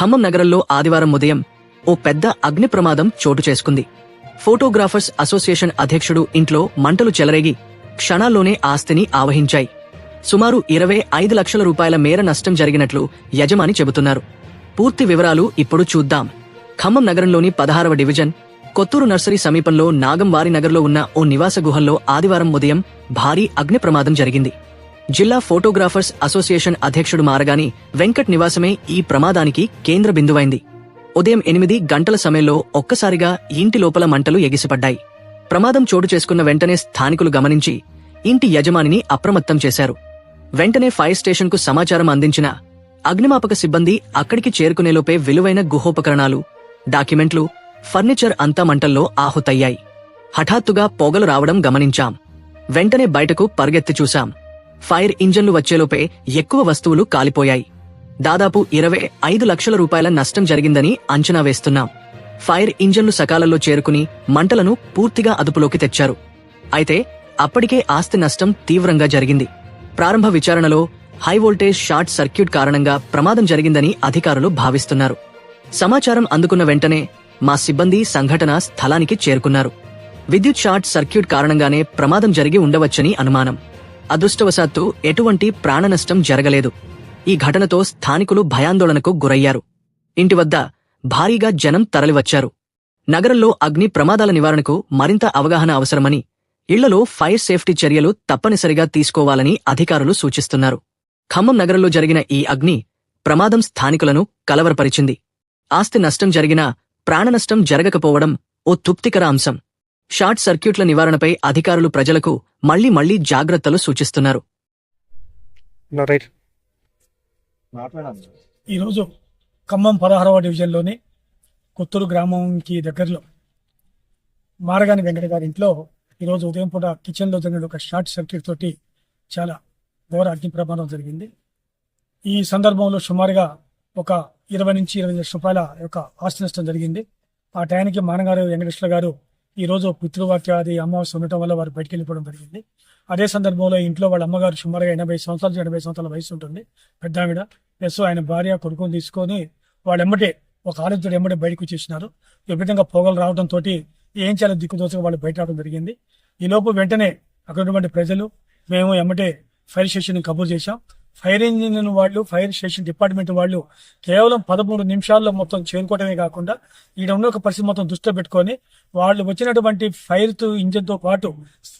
ఖమ్మం నగరంలో ఆదివారం ఉదయం ఓ పెద్ద అగ్ని ప్రమాదం చోటు చేసుకుంది. ఫోటోగ్రాఫర్స్ అసోసియేషన్ అధ్యక్షుడు ఇంట్లో మంటలు చెలరేగి క్షణాల్లోనే ఆస్తిని ఆవహించాయి. సుమారు ఇరవై ఐదు లక్షల రూపాయల మేర నష్టం జరిగినట్లు యజమాని చెబుతున్నారు. పూర్తి వివరాలు ఇప్పుడు చూద్దాం. ఖమ్మం నగరంలోని పదహారవ డివిజన్ కొత్తూరు నర్సరీ సమీపంలో నాగంవారి నగర్లో ఉన్న ఓ నివాస గుహల్లో ఆదివారం ఉదయం భారీ అగ్ని ప్రమాదం జరిగింది. జిల్లా ఫోటోగ్రాఫర్స్ అసోసియేషన్ అధ్యక్షుడు మారగాని వెంకట్ నివాసమే ఈ ప్రమాదానికి కేంద్ర బిందువైంది. ఉదయం ఎనిమిది గంటల సమయంలో ఒక్కసారిగా ఇంటి లోపల మంటలు ఎగిసిపడ్డాయి. ప్రమాదం చోటు చేసుకున్న వెంటనే స్థానికులు గమనించి ఇంటి యజమానిని అప్రమత్తం చేశారు. వెంటనే ఫైర్ స్టేషన్కు సమాచారం అందించిన అగ్నిమాపక సిబ్బంది అక్కడికి చేరుకునేలోపే విలువైన గుహోపకరణాలు డాక్యుమెంట్లు ఫర్నిచర్ అంతా మంటల్లో ఆహుతయ్యాయి. హఠాత్తుగా పొగలు రావడం గమనించాం. వెంటనే బయటకు పరిగెత్తి చూశాం. ఫైర్ ఇంజన్లు వచ్చేలోపే ఎక్కువ వస్తువులు కాలిపోయాయి. దాదాపు ఇరవై ఐదు లక్షల రూపాయల నష్టం జరిగిందని అంచనా వేస్తున్నాం. ఫైర్ ఇంజన్లు సకాలంలో చేరుకుని మంటలను పూర్తిగా అదుపులోకి తెచ్చారు. అయితే అప్పటికే ఆస్తి నష్టం తీవ్రంగా జరిగింది. ప్రారంభ విచారణలో హై వోల్టేజ్ షార్ట్ సర్క్యూట్ కారణంగా ప్రమాదం జరిగిందని అధికారులు భావిస్తున్నారు. సమాచారం అందుకున్న వెంటనే మా సిబ్బంది సంఘటన స్థలానికి చేరుకున్నారు. విద్యుత్ షార్ట్ సర్క్యూట్ కారణంగానే ప్రమాదం జరిగి ఉండవచ్చని అనుమానం. అదృష్టవశాత్తు ఎటువంటి ప్రాణనష్టం జరగలేదు. ఈ ఘటనతో స్థానికులు భయాందోళనకు గురయ్యారు. ఇంటి వద్ద భారీగా జనం తరలివచ్చారు. నగరంలో అగ్ని ప్రమాదాల నివారణకు మరింత అవగాహన అవసరమని ఇళ్ళలో ఫైర్ సేఫ్టీ చర్యలు తప్పనిసరిగా తీసుకోవాలని అధికారులు సూచిస్తున్నారు. ఖమ్మం నగరంలో జరిగిన ఈ అగ్ని ప్రమాదం స్థానికులను కలవరపరిచింది. ఆస్తి నష్టం జరిగినా ప్రాణనష్టం జరగకపోవడం ఓ తృప్తికర అంశం. షార్ట్ సర్క్యూట్ల నివారణపై అధికారులు ప్రజలకు మళ్ళీ మళ్ళీ జాగ్రత్తలు సూచిస్తున్నారు. నా రైట్. ఈరోజు ఖమ్మం పదహారవ డివిజన్లోని కొత్తూరు గ్రామంకి దగ్గరలో మారగాని వెంకట గారి ఇంట్లో ఈరోజు ఉదయం పూట కిచెన్లో జరిగిన ఒక షార్ట్ సర్క్యూట్ తోటి చాలా ఘోర అగ్ని ప్రమాదం జరిగింది. ఈ సందర్భంలో సుమారుగా ఒక ఇరవై నుంచి ఇరవై లక్షల రూపాయల యొక్క ఆస్తి నష్టం జరిగింది. ఆ టైంకి మానగారు వెంకటేశ్వర గారు ఈరోజు పితృవాక్యాది అమావాస్య ఉండటం వల్ల వారు బయటికి వెళ్ళిపోవడం జరిగింది. అదే సందర్భంలో ఇంట్లో వాళ్ళ అమ్మగారు సుమారుగా ఎనభై సంవత్సరాలు ఎనభై సంవత్సరాల వయసు ఉంటుంది. పెద్ద ఆవిడ ప్లస్ ఆయన భార్య కొడుకుని తీసుకొని వాళ్ళు ఎమ్మటే ఒక ఆలోచన ఎమ్మటే బయటకు వచ్చేసినారు. ఈ విధంగా పొగలు రావడంతో ఏం చేయాలో దిక్కుదోచగా వాళ్ళు బయట రావడం జరిగింది. ఈలోపు వెంటనే అక్కడ ఉన్నటువంటి ప్రజలు మేము ఎమ్మటే ఫైర్ స్టేషన్ కబూర్ చేశాం. ఫైర్ ఇంజిన్ వాళ్ళు ఫైర్ స్టేషన్ డిపార్ట్మెంట్ వాళ్ళు కేవలం పదమూడు నిమిషాల్లో మొత్తం చేరుకోవడమే కాకుండా ఈడ ఉన్న ఒక పరిస్థితి మొత్తం దృష్టిలో పెట్టుకొని వాళ్ళు వచ్చినటువంటి ఫైర్ ఇంజిన్తో పాటు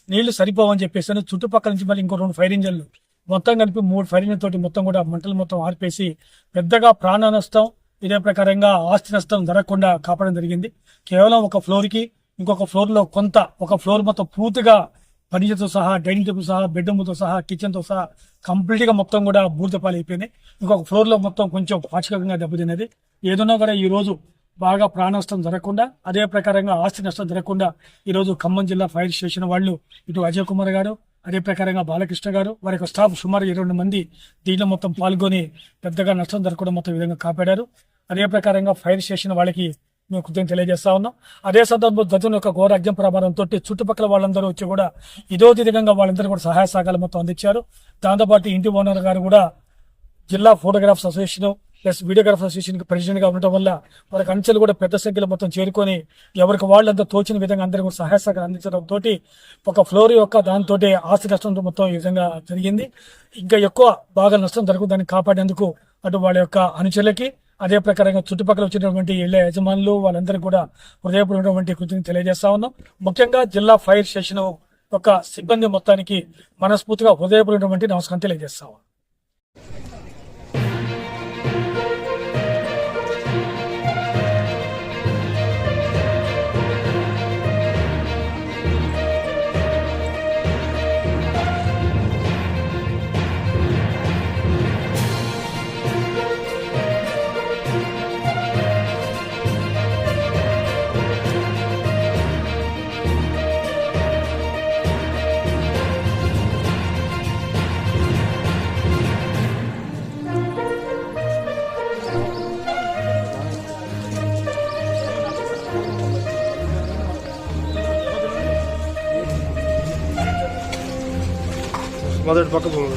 నీళ్ళు సరిపోవని చెప్పేసి చుట్టుపక్కల నుంచి మళ్ళీ ఇంకో రెండు ఫైర్ ఇంజన్లు మొత్తం కలిపి మూడు ఫైర్ ఇంజిన్ తోటి మొత్తం కూడా మంటలు మొత్తం ఆర్పేసి పెద్దగా ప్రాణ నష్టం ఇదే ప్రకారంగా ఆస్తి నష్టం జరగకుండా కాపాడడం జరిగింది. కేవలం ఒక ఫ్లోర్కి ఇంకొక ఫ్లోర్లో కొంత ఒక ఫ్లోర్ మొత్తం పూర్తిగా ఫర్నిచర్తో సహా డైనింగ్ టేబుల్ సహా బెడ్రూమ్తో సహా కిచెన్తో సహా కంప్లీట్గా మొత్తం కూడా బూర్దపాలు అయిపోయినాయి ఇంకొక ఫ్లోర్లో మొత్తం కొంచెం పాక్షికంగా దెబ్బతిన్నది. ఏదన్నా కూడా ఈ రోజు బాగా ప్రాణ నష్టం జరగకుండా అదే ప్రకారంగా ఆస్తి నష్టం జరగకుండా ఈరోజు ఖమ్మం జిల్లా ఫైర్ స్టేషన్ వాళ్ళు ఇటు అజయ్ కుమార్ గారు అదే ప్రకారంగా బాలకృష్ణ గారు వారి యొక్క స్టాఫ్ సుమారు ఇరవై మంది దీనిలో మొత్తం పాల్గొని పెద్దగా నష్టం జరగకుండా మొత్తం విధంగా కాపాడారు. అదే ప్రకారంగా ఫైర్ స్టేషన్ వాళ్ళకి మేము కృతజ్ఞత తెలియజేస్తా ఉన్నాం. అదే సందర్భంలో గజం యొక్క ఘోర అగ్ని తోటి చుట్టుపక్కల వాళ్ళందరూ వచ్చి కూడా ఇదో విధంగా వాళ్ళందరూ కూడా సహాయ సహకారాలు మొత్తం అందించారు. దాంతోపాటు ఇంటి ఓనర్ గారు కూడా జిల్లా ఫోటోగ్రాఫ్స్ అసోసియేషన్ ప్లస్ వీడియోగ్రాఫర్ అసోసియేషన్కి ప్రెసిడెంట్గా ఉండటం వల్ల వాళ్ళకి అంచెలు కూడా పెద్ద సంఖ్యలో మొత్తం చేరుకొని ఎవరికి వాళ్ళంతా తోచిన విధంగా అందరికీ కూడా సహాయ సహకారం అందించడం తోటి ఒక ఫ్లోర్ యొక్క దాంతో ఆస్తి నష్టం మొత్తం ఈ విధంగా జరిగింది. ఇంకా ఎక్కువ బాగా నష్టం జరుగుతుందని కాపాడేందుకు అటు వాళ్ళ యొక్క అనుచరులకి అదే ప్రకారంగా చుట్టుపక్కల వచ్చినటువంటి ఇళ్ళ యజమానులు వాళ్ళందరికీ కూడా హృదయపూర్వకటువంటి కృతిని తెలియజేస్తా ఉన్నాం. ముఖ్యంగా జిల్లా ఫైర్ స్టేషన్ యొక్క సిబ్బంది మొత్తానికి మనస్ఫూర్తిగా హృదయపూర్వకటువంటి నమస్కారం తెలియజేస్తా ఉన్నాం. మొదటి పక్క పోదు